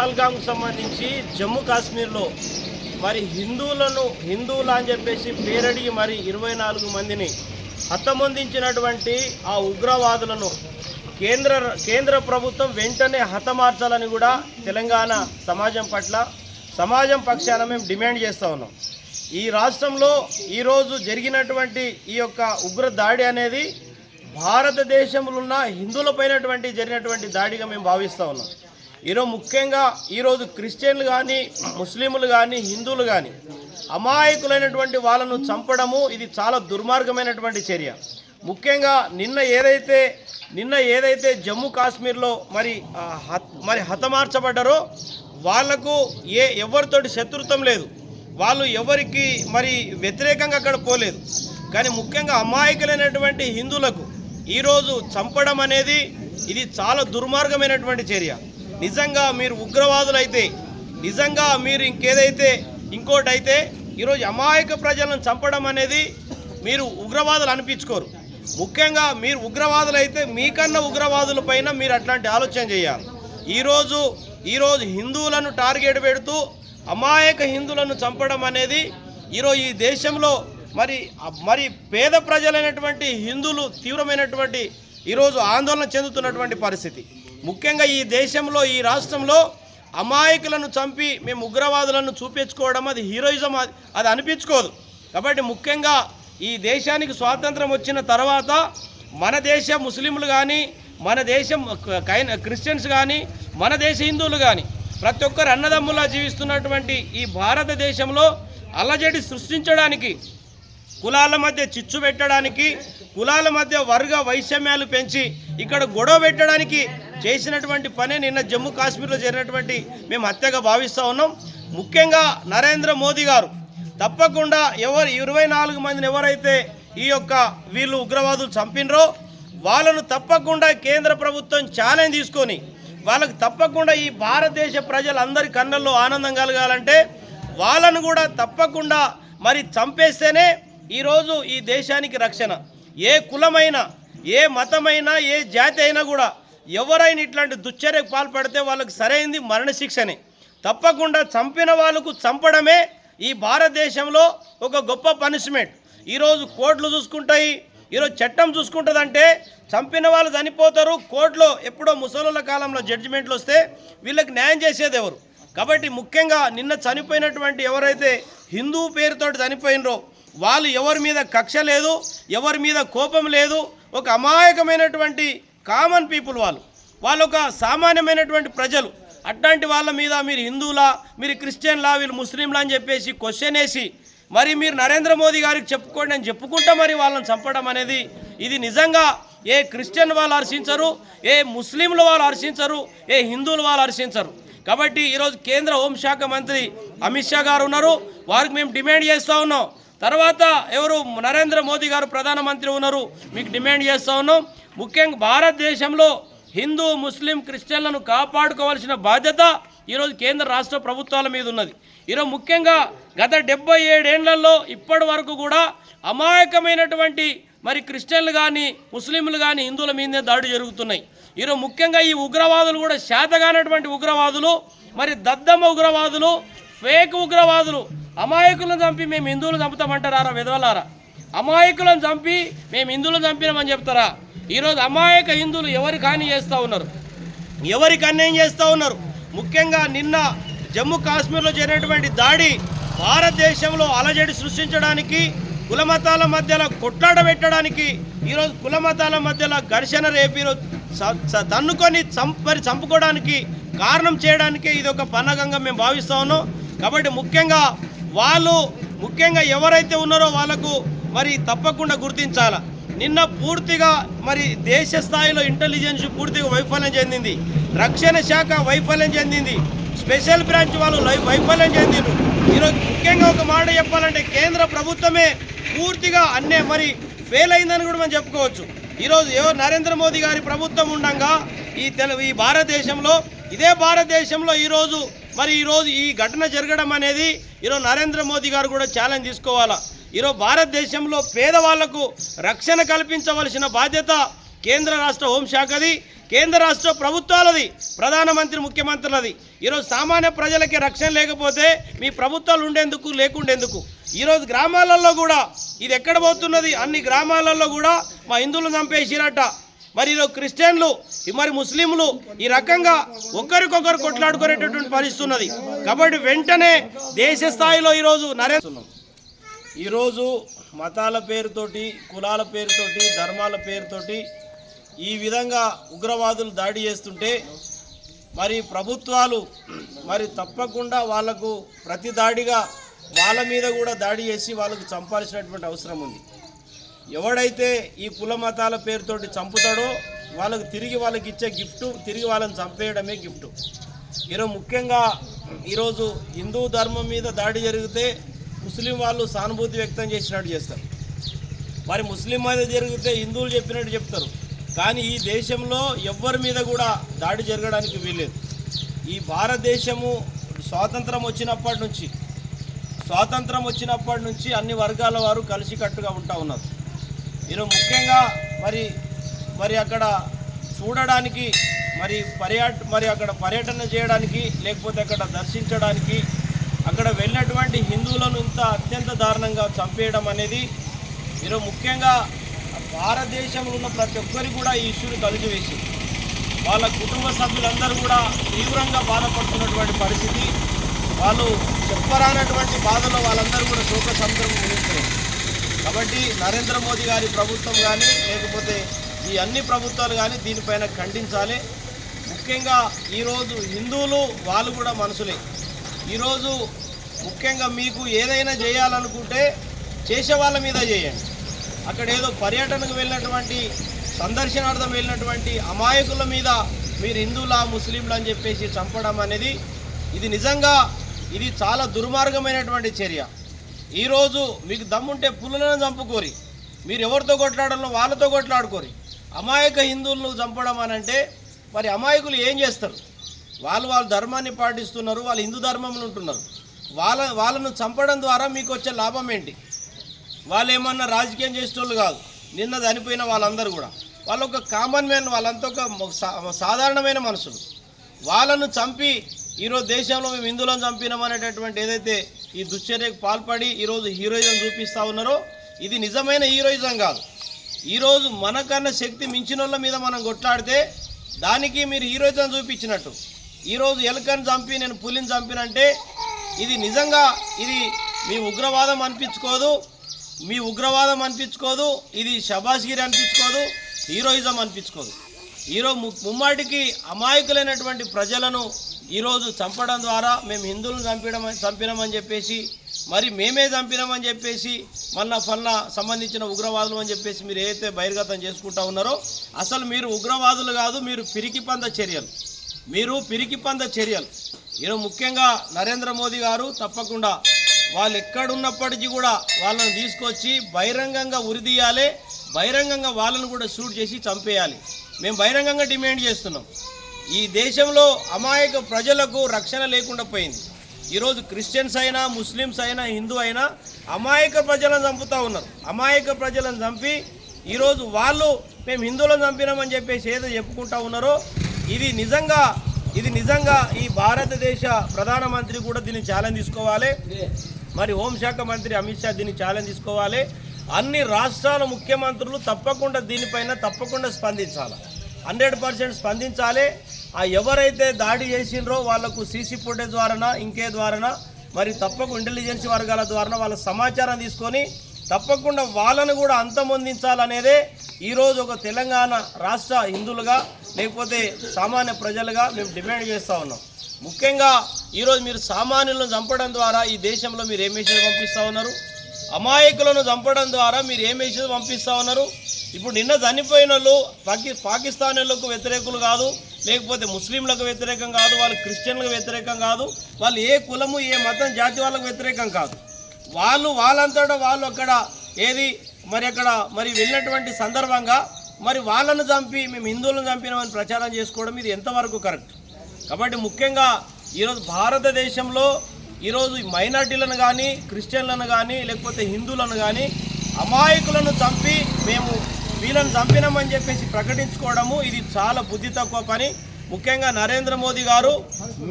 పహల్గామ్కు సంబంధించి జమ్మూ కాశ్మీర్లో మరి హిందువులను హిందువులు అని చెప్పేసి పేరడిగి మరి ఇరవై నాలుగు మందిని హతమొందించినటువంటి ఆ ఉగ్రవాదులను కేంద్ర కేంద్ర ప్రభుత్వం వెంటనే హతమార్చాలని కూడా తెలంగాణ సమాజం పట్ల సమాజం పక్షాన మేము డిమాండ్ చేస్తూ ఉన్నాం. ఈ రాష్ట్రంలో ఈరోజు జరిగినటువంటి ఈ యొక్క ఉగ్ర దాడి అనేది భారతదేశంలో ఉన్న హిందువులపైనటువంటి జరిగినటువంటి దాడిగా మేము భావిస్తూ ఉన్నాం. ఈరోజు ముఖ్యంగా ఈరోజు క్రిస్టియన్లు కానీ ముస్లింలు కానీ హిందువులు కానీ అమాయకులైనటువంటి వాళ్ళను చంపడము ఇది చాలా దుర్మార్గమైనటువంటి చర్య. ముఖ్యంగా నిన్న ఏదైతే నిన్న ఏదైతే జమ్మూ కాశ్మీర్లో మరి మరి హతమార్చబడ్డారో వాళ్ళకు ఏ ఎవరితోటి శత్రుత్వం లేదు. వాళ్ళు ఎవరికి మరి వ్యతిరేకంగా అక్కడ పోలేదు. కానీ ముఖ్యంగా అమాయకులైనటువంటి హిందువులకు ఈరోజు చంపడం అనేది ఇది చాలా దుర్మార్గమైనటువంటి చర్య. నిజంగా మీరు ఉగ్రవాదులైతే నిజంగా మీరు ఇంకేదైతే ఇంకోటైతే ఈరోజు అమాయక ప్రజలను చంపడం అనేది మీరు ఉగ్రవాదులు అనిపించుకోరు. ముఖ్యంగా మీరు ఉగ్రవాదులు అయితే మీకన్నా ఉగ్రవాదుల పైన మీరు అట్లాంటి ఆలోచన చేయాలి. ఈరోజు ఈరోజు హిందువులను టార్గెట్ పెడుతూ అమాయక హిందువులను చంపడం అనేది ఈరోజు ఈ దేశంలో మరి మరి పేద ప్రజలైనటువంటి హిందువులు తీవ్రమైనటువంటి ఈరోజు ఆందోళన చెందుతున్నటువంటి పరిస్థితి. ముఖ్యంగా ఈ దేశంలో ఈ రాష్ట్రంలో అమాయకులను చంపి మేము ఉగ్రవాదులను చూపించుకోవడం అది హీరోయిజం అది- అది అనిపించుకోదు. కాబట్టి ముఖ్యంగా ఈ దేశానికి స్వాతంత్రం వచ్చిన తర్వాత మన దేశ ముస్లింలు కానీ మన దేశం కైన క్రిస్టియన్స్ కానీ మన దేశ హిందువులు కానీ ప్రతి ఒక్కరు అన్నదమ్ములా జీవిస్తున్నటువంటి ఈ భారతదేశంలో అల్లజడి సృష్టించడానికి కులాల మధ్య చిచ్చు పెట్టడానికి కులాల మధ్య వర్గ వైషమ్యాలు పెంచి ఇక్కడ గొడవ పెట్టడానికి చేసినటువంటి పనే నిన్న జమ్మూ కాశ్మీర్లో జరిగినటువంటి మేము హత్యగా భావిస్తూ ఉన్నాం. ముఖ్యంగా నరేంద్ర మోదీ గారు తప్పకుండా ఎవరు ఇరవై నాలుగు మందిని ఎవరైతే ఈ యొక్క వీళ్ళు ఉగ్రవాదులు చంపినరో వాళ్ళను తప్పకుండా కేంద్ర ప్రభుత్వం ఛాలెంజ్ తీసుకొని వాళ్ళకు తప్పకుండా ఈ భారతదేశ ప్రజలందరి కన్నుల్లో ఆనందం కలగాలంటే వాళ్ళను కూడా తప్పకుండా మరి చంపేస్తేనే ఈరోజు ఈ దేశానికి రక్షణ. ఏ కులమైనా ఏ మతమైనా ఏ జాతి అయినా కూడా ఎవరైనా ఇట్లాంటి దుశ్చర్యకు పాల్పడితే వాళ్ళకి సరైంది మరణశిక్షనే. తప్పకుండా చంపిన వాళ్ళకు చంపడమే ఈ భారతదేశంలో ఒక గొప్ప పనిష్మెంట్. ఈరోజు కోర్టులు చూసుకుంటాయి ఈరోజు చట్టం చూసుకుంటుందంటే చంపిన వాళ్ళు చనిపోతారు కోర్టులో ఎప్పుడో ముసలోళ్ళ కాలంలో జడ్జిమెంట్లు వస్తే వీళ్ళకి న్యాయం చేసేది ఎవరు? కాబట్టి ముఖ్యంగా నిన్న చనిపోయినటువంటి ఎవరైతే హిందూ పేరుతోటి చనిపోయినరో వాళ్ళు ఎవరి మీద కక్ష లేదు ఎవరి మీద కోపం లేదు ఒక అమాయకమైనటువంటి కామన్ పీపుల్ వాళ్ళు. వాళ్ళు ఒక సామాన్యమైనటువంటి ప్రజలు. అట్లాంటి వాళ్ళ మీద మీరు హిందువులా మీరు క్రిస్టియన్లా వీళ్ళు ముస్లింలా అని చెప్పేసి క్వశ్చన్ వేసి మరి మీరు నరేంద్ర మోదీ గారికి చెప్పుకోండి అని చెప్పుకుంటా మరి వాళ్ళని చంపడం అనేది ఇది నిజంగా ఏ క్రిస్టియన్ వాళ్ళు హర్షించరు ఏ ముస్లింలు వాళ్ళు హర్షించరు ఏ హిందువులు వాళ్ళు హర్షించరు. కాబట్టి ఈరోజు కేంద్ర హోంశాఖ మంత్రి అమిత్ షా గారు ఉన్నారు. వారికి మేము డిమాండ్ చేస్తూ ఉన్నాం. తర్వాత ఎవరు నరేంద్ర మోదీ గారు ప్రధానమంత్రి ఉన్నారు మీకు డిమాండ్ చేస్తూ ఉన్నాం. ముఖ్యంగా భారతదేశంలో హిందూ ముస్లిం క్రిస్టియన్లను కాపాడుకోవాల్సిన బాధ్యత ఈరోజు కేంద్ర రాష్ట్ర ప్రభుత్వాల మీద ఉన్నది. ఈరోజు ముఖ్యంగా గత డెబ్బై ఏడేళ్ళలో ఇప్పటి వరకు కూడా అమాయకమైనటువంటి మరి క్రిస్టియన్లు కానీ ముస్లింలు కానీ హిందువుల మీదే దాడి జరుగుతున్నాయి. ఈరోజు ముఖ్యంగా ఈ ఉగ్రవాదులు కూడా శాతగానటువంటి ఉగ్రవాదులు మరి దద్దమ్మ ఉగ్రవాదులు ఫేక్ ఉగ్రవాదులు అమాయకులను చంపి మేము హిందువులు చంపుతామంటారా విధవలారా? అమాయకులను చంపి మేము హిందువులు చంపినామని చెప్తారా? ఈరోజు అమాయక హిందువులు ఎవరికి హాని చేస్తూ ఉన్నారు? ఎవరికి అన్యాయం చేస్తూ ఉన్నారు? ముఖ్యంగా నిన్న జమ్మూ కాశ్మీర్లో జరిగినటువంటి దాడి భారతదేశంలో అలజడి సృష్టించడానికి కులమతాల మధ్యలో కొట్లాడ పెట్టడానికి ఈరోజు కులమతాల మధ్యలో ఘర్షణ రేపు తన్నుకొని చంపరి చంపుకోవడానికి కారణం చేయడానికే ఇది ఒక పన్నగంగా మేము భావిస్తా ఉన్నాం. కాబట్టి ముఖ్యంగా వాళ్ళు ముఖ్యంగా ఎవరైతే ఉన్నారో వాళ్ళకు మరి తప్పకుండా గుర్తించాల. నిన్న పూర్తిగా మరి దేశ స్థాయిలో ఇంటెలిజెన్స్ పూర్తిగా వైఫల్యం చెందింది. రక్షణ శాఖ వైఫల్యం చెందింది. స్పెషల్ బ్రాంచ్ వాళ్ళు వైఫల్యం చెందిండ్రు ఈరోజు ముఖ్యంగా ఒక మాట చెప్పాలంటే కేంద్ర ప్రభుత్వమే పూర్తిగా అన్నే మరి ఫెయిల్ అయిందని కూడా మనం చెప్పుకోవచ్చు. ఈరోజు ఎవరు నరేంద్ర మోదీ గారి ప్రభుత్వం ఉండగా ఈ తెలు ఈ భారతదేశంలో ఇదే భారతదేశంలో ఈరోజు మరి ఈరోజు ఈ ఘటన జరగడం అనేది ఈరోజు నరేంద్ర మోదీ గారు కూడా ఛాలెంజ్ తీసుకోవాలా? ఈరోజు భారతదేశంలో పేదవాళ్ళకు రక్షణ కల్పించవలసిన బాధ్యత కేంద్ర రాష్ట్ర హోంశాఖది కేంద్ర రాష్ట్ర ప్రభుత్వాలది ప్రధానమంత్రి ముఖ్యమంత్రులది. ఈరోజు సామాన్య ప్రజలకి రక్షణ లేకపోతే మీ ప్రభుత్వాలు ఉండేందుకు లేకుండేందుకు? ఈరోజు గ్రామాలలో కూడా ఇది ఎక్కడ పోతున్నది? అన్ని గ్రామాలలో కూడా మా హిందువులు చంపేసిరట. మరి ఈరోజు క్రిస్టియన్లు ఈ మరి ముస్లింలు ఈ రకంగా ఒకరికొకరు కొట్లాడుకునేటటువంటి పరిస్థితి ఉన్నది కాబట్టి వెంటనే దేశ స్థాయిలో ఈరోజు నరేంద్ర ఈరోజు మతాల పేరుతోటి కులాల పేరుతోటి ధర్మాల పేరుతోటి ఈ విధంగా ఉగ్రవాదులు దాడి చేస్తుంటే మరి ప్రభుత్వాలు మరి తప్పకుండా వాళ్ళకు ప్రతి దాడిగా వాళ్ళ మీద కూడా దాడి చేసి వాళ్ళకు చంపాల్సినటువంటి అవసరం ఉంది. ఎవడైతే ఈ కుల మతాల పేరుతోటి చంపుతాడో వాళ్ళకు తిరిగి వాళ్ళకి ఇచ్చే గిఫ్ట్ తిరిగి వాళ్ళని చంపేయడమే గిఫ్ట్. ఈరోజు ముఖ్యంగా ఈరోజు హిందూ ధర్మం మీద దాడి జరిగితే ముస్లిం వాళ్ళు సానుభూతి వ్యక్తం చేసినట్టు చేస్తారు. మరి ముస్లిం మీద జరిగితే హిందువులు చెప్పినట్టు చెప్తారు. కానీ ఈ దేశంలో ఎవ్వరి మీద కూడా దాడి జరగడానికి వీల్లేదు. ఈ భారతదేశము స్వాతంత్రం వచ్చినప్పటి నుంచి స్వాతంత్రం వచ్చినప్పటి నుంచి అన్ని వర్గాల వారు కలిసికట్టుగా ఉంటా ఉన్నారు. ఈరోజు ముఖ్యంగా మరి మరి అక్కడ చూడడానికి మరి పర్యాట మరి అక్కడ పర్యటన చేయడానికి లేకపోతే అక్కడ దర్శించడానికి అక్కడ వెళ్ళినటువంటి హిందువులను ఇంత అత్యంత దారుణంగా చంపేయడం అనేది ఈరోజు ముఖ్యంగా భారతదేశంలో ఉన్న ప్రతి ఒక్కరికి కూడా ఈ ఇష్యూని కలిసివేసి వాళ్ళ కుటుంబ సభ్యులందరూ కూడా తీవ్రంగా బాధపడుతున్నటువంటి పరిస్థితి. వాళ్ళు చెప్పరానటువంటి బాధలో వాళ్ళందరూ కూడా శోక సముద్రం మునిగిపోయారు కాబట్టి నరేంద్ర మోదీ గారి ప్రభుత్వం కానీ లేకపోతే ఈ అన్ని ప్రభుత్వాలు కానీ దీనిపైన ఖండించాలి. ముఖ్యంగా ఈరోజు హిందువులు వాళ్ళు కూడా మనుషులే ఈరోజు ముఖ్యంగా మీకు ఏదైనా చేయాలనుకుంటే చేసే వాళ్ళ మీద చేయండి. అక్కడ ఏదో పర్యటనకు వెళ్ళినటువంటి సందర్శనార్థం వెళ్ళినటువంటి అమాయకుల మీద మీరు హిందువులా ముస్లింలు అని చెప్పేసి చంపడం అనేది ఇది నిజంగా ఇది చాలా దుర్మార్గమైనటువంటి చర్య. ఈరోజు మీకు దమ్ముంటే పులులను చంపుకోరి. మీరు ఎవరితో కొట్లాడాలో వాళ్ళతో కొట్లాడుకోరి. అమాయక హిందువులను చంపడం అనంటే మరి అమాయకులు ఏం చేస్తారు? వాళ్ళు వాళ్ళ ధర్మాన్ని పాటిస్తున్నారు వాళ్ళు హిందూ ధర్మంలో ఉంటున్నారు. వాళ్ళ వాళ్ళను చంపడం ద్వారా మీకు వచ్చే లాభం ఏంటి? వాళ్ళు ఏమన్నా రాజకీయం చేసేటోళ్ళు కాదు. నిన్న చనిపోయిన వాళ్ళందరూ కూడా. వాళ్ళు ఒక కామన్ మ్యాన్ వాళ్ళంతా ఒక సాధారణమైన మనుషులు. వాళ్ళను చంపి ఈరోజు దేశంలో మేము హిందువులను చంపినామనేటటువంటి ఏదైతే ఈ దుశ్చర్యకు పాల్పడి ఈరోజు హీరోయిజం చూపిస్తూ ఉన్నారో ఇది నిజమైన హీరోయిజం కాదు. ఈరోజు మనకన్నా శక్తి మించిన వాళ్ళ మీద మనం కొట్లాడితే దానికి మీరు హీరోయిజం చూపించినట్టు. ఈరోజు ఎలుకని చంపి నేను పులిని చంపినంటే ఇది నిజంగా ఇది మీ ఉగ్రవాదం అనిపించుకోదు మీ ఉగ్రవాదం అనిపించుకోదు ఇది షబాజ్గిరి అనిపించుకోదు హీరోయిజం అనిపించుకోదు. ఈరోజు ము- ముమ్మాటికి అమాయకులైనటువంటి ప్రజలను ఈరోజు చంపడం ద్వారా మేము హిందువులను చంపడం చంపినామని చెప్పేసి మరి మేమే చంపినామని చెప్పేసి మళ్ళా ఫల్లా సంబంధించిన ఉగ్రవాదులు అని చెప్పేసి మీరు ఏదైతే బహిర్గతం చేసుకుంటా ఉన్నారో అసలు మీరు ఉగ్రవాదులు కాదు మీరు పిరికి పంద చర్యలు. మీరు పిరికి పంద చర్యలు. ఈరోజు ముఖ్యంగా నరేంద్ర మోదీ గారు తప్పకుండా వాళ్ళు ఎక్కడున్నప్పటికీ కూడా వాళ్ళని తీసుకొచ్చి బహిరంగంగా ఉరిదీయాలి బహిరంగంగా వాళ్ళను కూడా షూట్ చేసి చంపేయాలి. మేము బహిరంగంగా డిమాండ్ చేస్తున్నాం. ఈ దేశంలో అమాయక ప్రజలకు రక్షణ లేకుండా పోయింది. ఈరోజు క్రిస్టియన్స్ అయినా ముస్లిమ్స్ అయినా హిందూ అయినా అమాయక ప్రజలను చంపుతూ ఉన్నారు. అమాయక ప్రజలను చంపి ఈరోజు వాళ్ళు మేము హిందువులను చంపినామని చెప్పేసి ఏదో చెప్పుకుంటా ఉన్నారో ఇది నిజంగా ఇది నిజంగా ఈ భారతదేశ ప్రధానమంత్రి కూడా దీన్ని ఛాలెంజ్ తీసుకోవాలి. మరి హోంశాఖ మంత్రి అమిత్ షా దీన్ని ఛాలెంజ్ తీసుకోవాలి. అన్ని రాష్ట్రాల ముఖ్యమంత్రులు తప్పకుండా దీనిపైన తప్పకుండా స్పందించాలి. హండ్రెడ్ పర్సెంట్ స్పందించాలి. ఆ ఎవరైతే దాడి చేసిండ్రో వాళ్ళకు సీసీ ఫుటేజ్ ద్వారా ఇంకే ద్వారా మరి తప్పకుండా ఇంటెలిజెన్స్ వర్గాల ద్వారా వాళ్ళ సమాచారం తీసుకొని తప్పకుండా వాళ్ళను కూడా అంతమొందించాలనేదే ఈరోజు ఒక తెలంగాణ రాష్ట్ర హిందువులుగా లేకపోతే సామాన్య ప్రజలుగా మేము డిమాండ్ చేస్తూ ఉన్నాం. ముఖ్యంగా ఈరోజు మీరు సామాన్యులను చంపడం ద్వారా ఈ దేశంలో మీరు ఏ మెసేజ్ పంపిస్తూ ఉన్నారు? అమాయకులను చంపడం ద్వారా మీరు ఏ మెసేజ్ పంపిస్తూ ఉన్నారు? ఇప్పుడు నిన్న చనిపోయిన వాళ్ళు పాకి పాకిస్తానీలకు వ్యతిరేకులు కాదు లేకపోతే ముస్లింలకు వ్యతిరేకం కాదు వాళ్ళు క్రిస్టియన్లకు వ్యతిరేకం కాదు వాళ్ళు ఏ కులము ఏ మతం జాతి వాళ్ళకు వ్యతిరేకం కాదు. వాళ్ళు వాళ్ళంతటా వాళ్ళు అక్కడ ఏది మరి అక్కడ మరి వెళ్ళినటువంటి సందర్భంగా మరి వాళ్ళను చంపి మేము హిందువులను చంపినామని ప్రచారం చేసుకోవడం ఇది ఎంతవరకు కరెక్ట్? కాబట్టి ముఖ్యంగా ఈరోజు భారతదేశంలో ఈరోజు మైనార్టీలను కానీ క్రిస్టియన్లను కానీ లేకపోతే హిందువులను కానీ అమాయకులను చంపి మేము వీళ్ళని చంపినామని చెప్పేసి ప్రకటించుకోవడము ఇది చాలా బుద్ధి తక్కువ పని. ముఖ్యంగా నరేంద్ర మోదీ గారు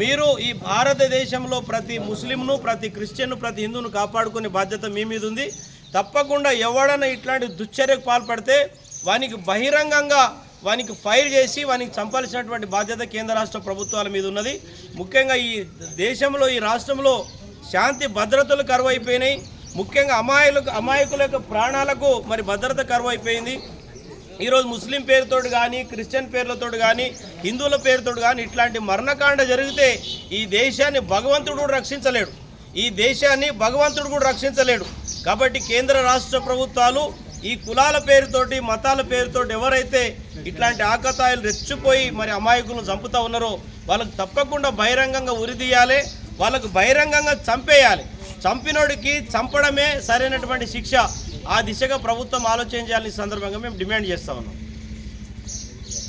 మీరు ఈ భారతదేశంలో ప్రతి ముస్లింను ప్రతి క్రిస్టియన్ను ప్రతి హిందువును కాపాడుకునే బాధ్యత మీ మీద ఉంది. తప్పకుండా ఎవడన్నా ఇట్లాంటి దుశ్చర్యకు పాల్పడితే వానికి బహిరంగంగా వానికి ఫైర్ చేసి వానికి చంపాల్సినటువంటి బాధ్యత కేంద్ర రాష్ట్ర ప్రభుత్వాల మీద ఉన్నది. ముఖ్యంగా ఈ దేశంలో ఈ రాష్ట్రంలో శాంతి భద్రతలు కరువైపోయినాయి. ముఖ్యంగా అమాయకులకు అమాయకుల యొక్క ప్రాణాలకు మరి భద్రత కరువైపోయింది. ఈరోజు ముస్లిం పేరుతోటి కానీ క్రిస్టియన్ పేర్లతోటి కానీ హిందువుల పేరుతోటి కానీ ఇట్లాంటి మరణకాండ జరిగితే ఈ దేశాన్ని భగవంతుడు కూడా రక్షించలేడు. ఈ దేశాన్ని భగవంతుడు కూడా రక్షించలేడు. కాబట్టి కేంద్ర రాష్ట్ర ప్రభుత్వాలు ఈ కులాల పేరుతోటి మతాల పేరుతోటి ఎవరైతే ఇట్లాంటి ఆకతాయిలు రెచ్చిపోయి మరి అమాయకులను చంపుతా ఉన్నారో వాళ్ళకు తప్పకుండా బహిరంగంగా ఉరిదీయాలి వాళ్ళకు బహిరంగంగా చంపేయాలి. చంపినోడికి చంపడమే సరైనటువంటి శిక్ష. ఆ దిశగా ప్రభుత్వం ఆలోచన చేయాలని ఈ సందర్భంగా మేము డిమాండ్ చేస్తా ఉన్నాం.